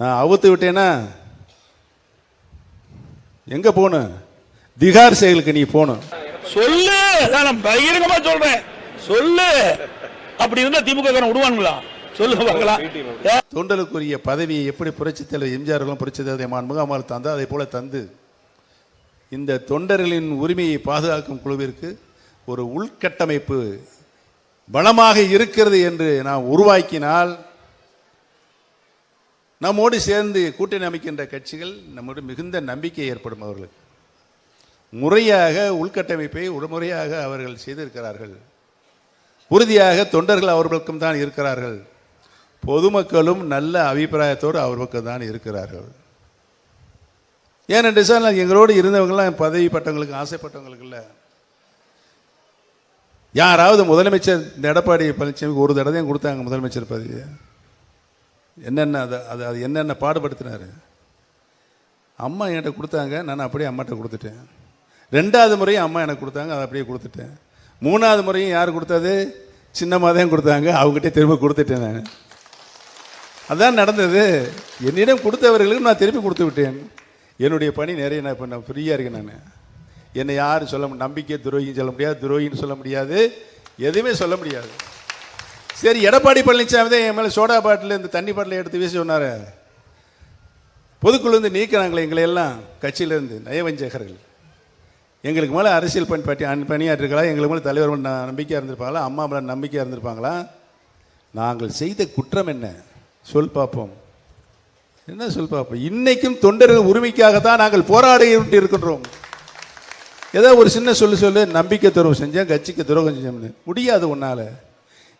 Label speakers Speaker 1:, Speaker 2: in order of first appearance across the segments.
Speaker 1: நான் அவுத்து விட்டேன்னா எங்க போகணும் திகார் செயலுக்கு நீ போகணும்
Speaker 2: சொல்லு! நான் பகிரங்கமா சொல்றேன். சொல்லு! அப்படி இருந்தா திமுக விடுவானுங்களா? சொல்லு பார்க்கலாம்.
Speaker 1: தொண்டலுக்குரிய பதவியை எப்படி புரட்சித் தலைவர் எம்ஜிஆர்களும் புரட்சித் தலைவர் மாண்புகாமல் தந்தா அதே போல தந்து இந்த தொண்டர்களின் உரிமையை பாதுகாக்கும் குழுவிற்கு ஒரு உள்கட்டமைப்பு பலமாக இருக்கிறது என்று நாம் உருவாக்கினால் நம்மோடு சேர்ந்து கூட்டணி அமைக்கின்ற கட்சிகள் நம்மோடு மிகுந்த நம்பிக்கை ஏற்படும் அவர்களுக்கு முறையாக உள்கட்டமைப்பை முறையாக அவர்கள் செய்திருக்கிறார்கள். உறுதியாக தொண்டர்கள் அவர்களுக்கும் தான் இருக்கிறார்கள். பொதுமக்களும் நல்ல அபிப்பிராயத்தோடு அவர் பக்கம் தான் இருக்கிறார்கள். ஏனென்று சார் எங்களோடு இருந்தவங்களாம் பதவி பட்டவங்களுக்கு ஆசைப்பட்டவங்களுக்கு இல்லை. யாராவது முதலமைச்சர் இந்த எடப்பாடி பழனிசாமிக்கு ஒரு தடவையும் கொடுத்தாங்க முதலமைச்சர் பதவியை. என்னென்ன அதை அது அது என்னென்ன பாடுபடுத்தினார்? அம்மா என்கிட்ட கொடுத்தாங்க நான் அப்படியே அம்மாட்ட கொடுத்துட்டேன். ரெண்டாவது முறையும் அம்மா எனக்கு கொடுத்தாங்க அதை அப்படியே கொடுத்துட்டேன். மூணாவது முறையும் யார் கொடுத்தது? சின்னம்மா தான் கொடுத்தாங்க அவங்ககிட்ட திரும்ப கொடுத்துட்டேன் நான். அதான் நடந்தது. என்னிடம் கொடுத்தவர்களுக்கு நான் திருப்பி கொடுத்து விட்டேன். என்னுடைய பணி நிறைய நான் இப்போ நான் ஃப்ரீயாக இருக்கேன் நான். என்னை யாரும் சொல்ல நம்பிக்கை துரோகின்னு சொல்ல முடியாது துரோகின்னு சொல்ல முடியாது எதுவுமே சொல்ல முடியாது. சரி எடப்பாடி பழனிசாமி தான் என் மேலே சோடா பாட்டில் இந்த தண்ணி பாட்டில் எடுத்து வீசி சொன்னார். பொதுக்குழுந்து நீக்கிறாங்களே எங்களை எல்லாம் கட்சியிலேருந்து நயவஞ்சகர்கள். எங்களுக்கு மேலே அரசியல் பணி பட்டி அன் பணியாற்றிருக்கலாம் எங்களுக்கு மேலே தலைவர் நம்பிக்கையாக இருந்திருப்பாங்களா? அம்மா மேலே நம்பிக்கையாக இருந்திருப்பாங்களா? நாங்கள் செய்த குற்றம் என்ன? சொல் பார்ப்போம். என்ன சொல் பார்ப்போம்? இன்னைக்கும் தொண்டர்கள் உரிமைக்காகத்தான் நாங்கள் போராடி இருக்கின்றோம் ஏதோ ஒரு சின்ன சொல்லு சொல்லு நம்பிக்கை துரோகம் செஞ்சேன் கட்சிக்கு துரோகம் செஞ்சோம்னு முடியாது உன்னால்.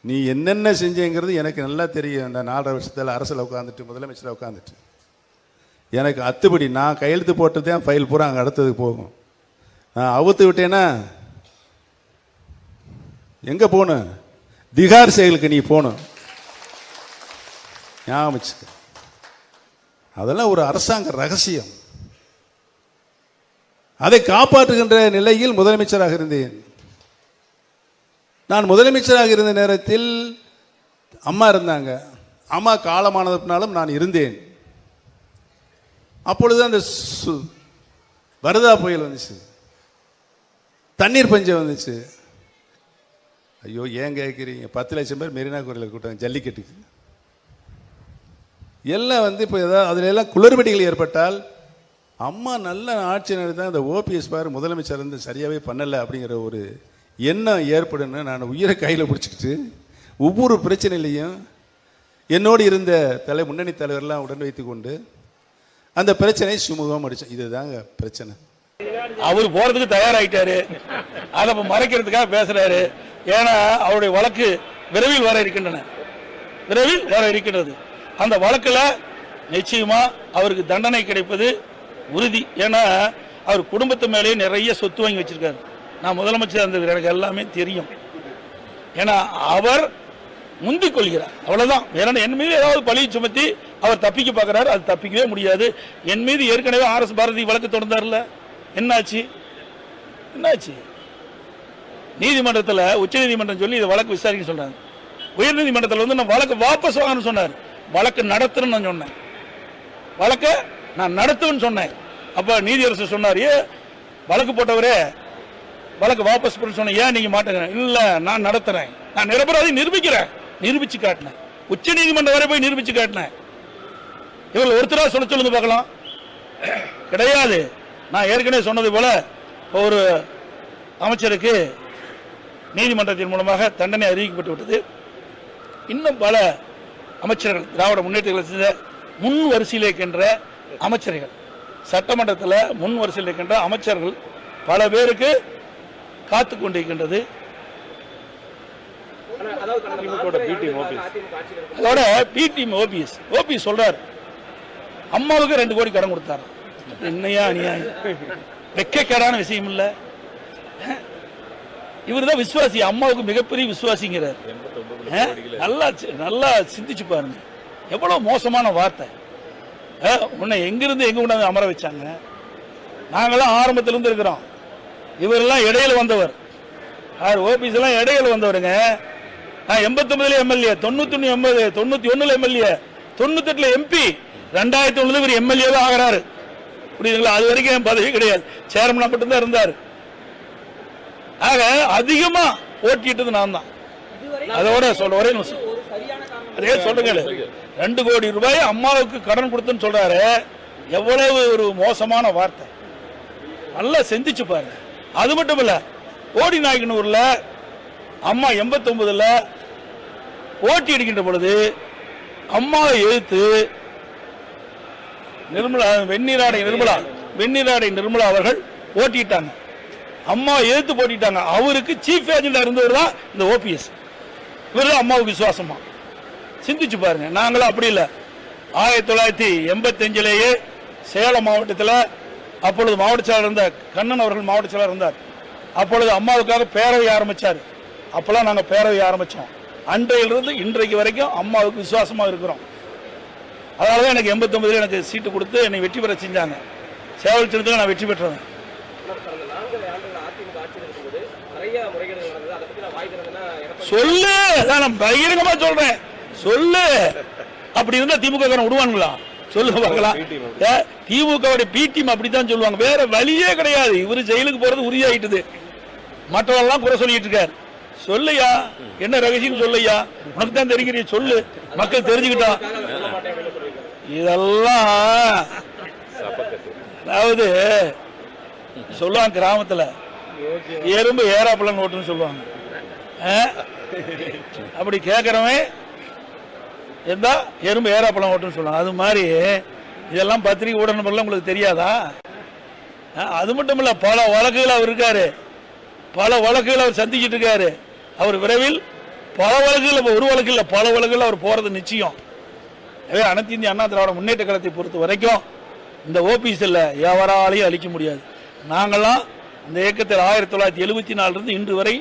Speaker 1: நீ என்னென்ன செஞ்சேங்கிறது எனக்கு நல்லா தெரியும். இந்த நாலரை வருஷத்தில் அரசில் உட்காந்துட்டு முதலமைச்சராக உட்காந்துட்டு எனக்கு அத்துப்படி நான் கையெழுத்து போட்டு தான் ஃபைல் பூரா அங்கே அடுத்ததுக்கு போகும். நான் அவுத்து விட்டேன்னா எங்கே போகணும்? திகார் செயலுக்கு நீ போகணும். ஞாபகம் அதெல்லாம் ஒரு அரசாங்க ரகசியம். அதை காப்பாற்றுகின்ற நிலையில் முதலமைச்சராக இருந்தேன். நான் முதலமைச்சராக இருந்த நேரத்தில் அம்மா இருந்தாங்க. அம்மா காலமானதுனாலும் நான் இருந்தேன். அப்பொழுது அந்த சு- வரதா புயல் வந்துச்சு. தண்ணீர் பஞ்சம் வந்துச்சு. ஐயோ ஏன் கேட்குறீங்க பத்து லட்சம் பேர் மெரினா கோரியில் கூட்டாங்க ஜல்லிக்கட்டுக்கு. எல்லாம் வந்து இப்போ ஏதாவது அதில் எல்லாம் குளறுபடிகள் ஏற்பட்டால் அம்மா நல்ல ஆட்சி நடத்த அந்த ஓபிஎஸ் பார் முதலமைச்சர் வந்து சரியாகவே பண்ணலை அப்படிங்கிற ஒரு என்ன ஏற்படுன்னு நான் உயிரை கையில் பிடிச்சிக்கிட்டு ஒவ்வொரு பிரச்சனையிலையும் என்னோடு இருந்த தலை முன்னணி தலைவர்லாம் உடன் வைத்து கொண்டு அந்த பிரச்சனையை சுமூகமாக முடித்தேன் இதுதாங்க பிரச்சனை.
Speaker 2: அவர் போறதுக்கு தயாராகிட்டாரு அதை இப்ப மறைக்கிறதுக்காக பேசுறாரு. ஏன்னா அவருடைய வழக்கு விரைவில் வர இருக்கின்றன. விரைவில் வர இருக்கின்றது. அந்த வழக்கில் நிச்சயமா அவருக்கு தண்டனை கிடைப்பது உறுதி. ஏன்னா அவர் குடும்பத்து மேலேயே நிறைய சொத்து வாங்கி வச்சிருக்காரு. நான் முதலமைச்சர் இருந்தது எனக்கு எல்லாமே தெரியும். ஏன்னா அவர் முந்திக் கொள்கிறார். அவ்வளவுதான். வேற என் மீது ஏதாவது பழியை சுமத்தி அவர் தப்பிக்க பார்க்கறாரு அது தப்பிக்கவே முடியாது. என் மீது ஏற்கனவே ஆர் எஸ் பாரதி வழக்கு தொடர்ந்தார்ல. என்னாச்சு? என்னாச்சு? நீதிமன்றத்தில் உச்சநீதிமன்றம் சொல்லி இதை வழக்கு விசாரிக்க சொல்றாங்க. உயர்நீதிமன்றத்தில் வந்து நான் வழக்கு வாபஸ் வாங்கன்னு சொன்னார். வழக்கு நடத்துன்னு நான் சொன்னேன். வழக்கை நான் நடத்துவேன்னு சொன்னேன். அப்போ நீதியரசர் சொன்னார் வழக்கு போட்டவரே வழக்கு வாபஸ் பண்ண சொன்னேன் ஏன் நீங்க மாட்டேங்கிறேன்? இல்ல நான் நடத்துறேன். நான் நிரபராதி நிரூபிக்கிறேன். நிரூபிச்சு காட்டினேன். உச்ச நீதிமன்றம் வரை போய் நிரூபிச்சு காட்டினேன். இவர்கள் ஒருத்தராக சொல்ல சொல்லுங்க பார்க்கலாம். கிடையாது. நான் ஏற்கனவே சொன்னது போல ஒரு அமைச்சருக்கு நீதிமன்றத்தின் மூலமாக தண்டனை அறிவிக்கப்பட்டு விட்டது. இன்னும் பல அமைச்சர்கள் திராவிட முன்னேற்றங்களை செய்த முன் வரிசையில் இருக்கின்ற அமைச்சர்கள் சட்டமன்றத்தில் முன் வரிசையில் இருக்கின்ற அமைச்சர்கள் பல பேருக்கு காத்து கொண்டிருக்கின்றது. அதோட பிடிஎம் ஓபிஎஸ் ஓபிஎஸ் சொல்றாரு அம்மாவுக்கு ரெண்டு கோடி கடன் கொடுத்தாரு. என்னையா அநியாயம்? வெக்கக்கேடான விஷயம் இல்ல. இவர் தான் விசுவாசி அம்மாவுக்கு மிகப்பெரிய விசுவாசிங்கிறார். நல்லா சி- நல்லா சிந்திச்சு பாருங்க. எவ்வளவு மோசமான வார்த்தை. உன்னை எங்கிருந்து எங்க கொண்டாந்து அமர வச்சாங்க? நாங்களாம் ஆரம்பத்திலிருந்து இருக்கிறோம். இவரெல்லாம் இடையில வந்தவர். யார் ஓபிஎஸ் எல்லாம் இடையில வந்தவருங்க. நான் எண்பத்தொன்பதுல எம்எல்ஏ தொண்ணூத்தி ஒன்னு எண்பது தொண்ணூத்தி ஒண்ணுல எம்எல்ஏ தொண்ணூத்தி எட்டுல எம்பி ரெண்டாயிரத்தி ஒண்ணுல இவர் எம்எல்ஏவே ஆகிறாரு. புரியுதுங்களா? அது வரைக்கும் என் பதவி கிடையாது. சேர்மனா மட்டும்தான் இருந்தார். ஆக அதிகமா ஓட்டிட்டது நான் தான் அதோட சொல்ற ஒரே நிமிஷம். அதே சொல்லுங்க. ரெண்டு கோடி ரூபாய் அம்மாவுக்கு கடன் கொடுத்துன்னு சொல்றாரு. எவ்வளவு ஒரு மோசமான வார்த்தை. நல்லா சிந்திச்சு பாருங்க. அது மட்டும் இல்ல ஓடி நாயக்கனூர்ல அம்மா எண்பத்தி ஒன்பதுல ஓட்டி அடிக்கின்ற பொழுது அம்மாவை எழுத்து நிர்மலா வெந்நீராடை நிர்மலா வெந்நீராடை நிர்மலா அவர்கள் ஓட்டிட்டாங்க அம்மா எழுத்து போட்டிட்டாங்க அவருக்கு சீஃப் ஏஜெண்டா இருந்தவர் தான் இந்த ஓபிஎஸ் இவர் அம்மாவுக்கு விசுவாசமா. சிந்திச்சு பாருங்க. நாங்களும் அப்படி இல்லை. ஆயிரத்தி தொள்ளாயிரத்தி எண்பத்தஞ்சிலேயே சேலம் மாவட்டத்தில் அப்பொழுது மாவட்ட செயலர் இருந்தார் கண்ணன் அவர்கள் மாவட்ட செயலர் இருந்தார். அப்பொழுது அம்மாவுக்காக பேரவை ஆரம்பிச்சார். அப்போல்லாம் நாங்கள் பேரவை ஆரம்பித்தோம் அன்றையிலிருந்து இன்றைக்கு வரைக்கும் அம்மாவுக்கு விசுவாசமாக இருக்கிறோம். அதனால தான் எனக்கு எண்பத்தொம்பதுல எனக்கு சீட்டு கொடுத்து என்னை வெற்றி பெற செஞ்சாங்க. சேவல் சின்னத்தில் நான் வெற்றி பெற்றேன் சொல்லு! அதான் நான் பகிரங்கமா சொல்றேன். சொல்லு! அப்படி இருந்தா திமுக விடுவானுங்களா? சொல்லுங்க பார்க்கலாம். திமுகவுடைய பி டீம் அப்படித்தான் சொல்லுவாங்க. வேற வழியே கிடையாது. இவரு ஜெயிலுக்கு போறது உறுதியாயிட்டுது. மற்றவெல்லாம் குறை சொல்லிட்டு இருக்காரு. சொல்லுயா? என்ன ரகசியம் சொல்லுயா? உனக்கு தான் தெரிகிறிய சொல்லு. மக்கள்
Speaker 3: சொல்லியிருக்காரு
Speaker 2: இதெல்லாம். அதாவது சொல்லுவாங்க கிராமத்துல. எறும்பு ஏறாப்பழம் ஓட்டுன்னு சொல்லுவாங்க? அப்படி கேட்கறவன் இருந்தால் எறும்பு ஏறாப்பழம் ஓட்டுன்னு சொல்லுவாங்க. அது மாதிரி இதெல்லாம் பத்திரிகை ஊடகங்கள்லாம் உங்களுக்கு தெரியாதா? அது மட்டும் இல்லை பல வழக்குகள் அவர் இருக்காரு. பல வழக்குகள் அவர் சந்திக்கிட்டு இருக்காரு. அவர் விரைவில் பல வழக்குகள் இப்போ ஒரு வழக்கு இல்லை பல வழக்குகள் அவர் போகிறது நிச்சயம். எனவே அனைத்து இந்திய அண்ணா திராவிட முன்னேற்ற கழகத்தை பொறுத்த வரைக்கும் இந்த ஓபிஎஸ்ல எவராலையும் அழிக்க முடியாது. நாங்களாம் இந்த இயக்கத்தில் ஆயிரத்தி தொள்ளாயிரத்தி எழுபத்தி நாலுலேருந்து இன்று வரை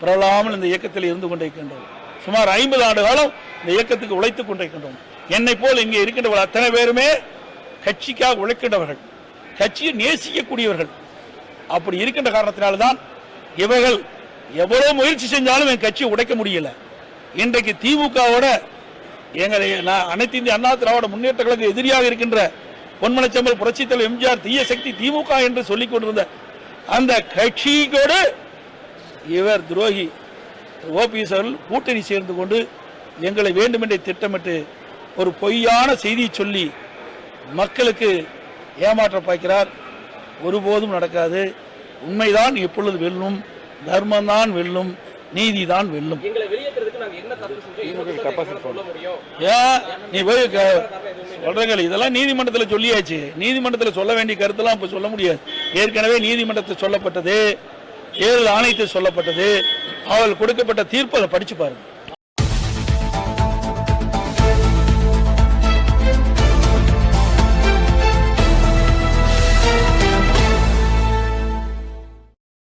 Speaker 2: பரவலாமல் இந்த இயக்கத்தில் இருந்து கொண்டிருக்கின்றோம். சுமார் ஐம்பது ஆண்டு காலம் இந்த இயக்கத்துக்கு உழைத்துக் கொண்டிருக்கின்றோம். என்னை போல் இங்கே இருக்கின்றவர்கள் அத்தனை பேருமே கட்சிக்காக உழைக்கின்றவர்கள். கட்சியை நேசிக்கக்கூடியவர்கள். அப்படி இருக்கின்ற காரணத்தினால்தான் இவர்கள் எவ்வளவு முயற்சி செஞ்சாலும் என் கட்சியை உடைக்க முடியல. இன்றைக்கு திமுகவோட எங்களை நான் அனைத்து இந்திய அண்ணா திராவிட முன்னேற்ற கழக எதிரியாக இருக்கின்ற பொன்மனச்சம்பல் புரட்சித் தலைவர் எம்ஜிஆர் தீய சக்தி திமுக என்று சொல்லிக் கொண்டிருந்த அந்த கட்சியோடு இவர் துரோகி ஓபிஎஸ் அவர்கள் கூட்டணி சேர்ந்து கொண்டு எங்களை வேண்டுமென்றே திட்டமிட்டு ஒரு பொய்யான செய்தியை சொல்லி மக்களுக்கு ஏமாற்ற பார்க்கிறார் ஒருபோதும் நடக்காது. உண்மைதான் எப்பொழுது வெல்லும் தர்மம்தான் வெல்லும் நீதிதான் வெல்லும்.
Speaker 3: எங்களால சொல்ல முடியும்?
Speaker 2: ஏன் நீ போய் சொல்றீங்க இதெல்லாம் நீதிமன்றத்தில் சொல்லியாச்சு. நீதிமன்றத்தில் சொல்ல வேண்டிய கருத்தெல்லாம் இப்ப சொல்ல முடியாது. ஏற்கனவே நீதிமன்றத்தில் சொல்லப்பட்டது தேர்தல் ஆணையத்தில் சொல்லப்பட்டது. அவள் கொடுக்கப்பட்ட தீர்ப்பு அதை படிச்சு பாருங்க.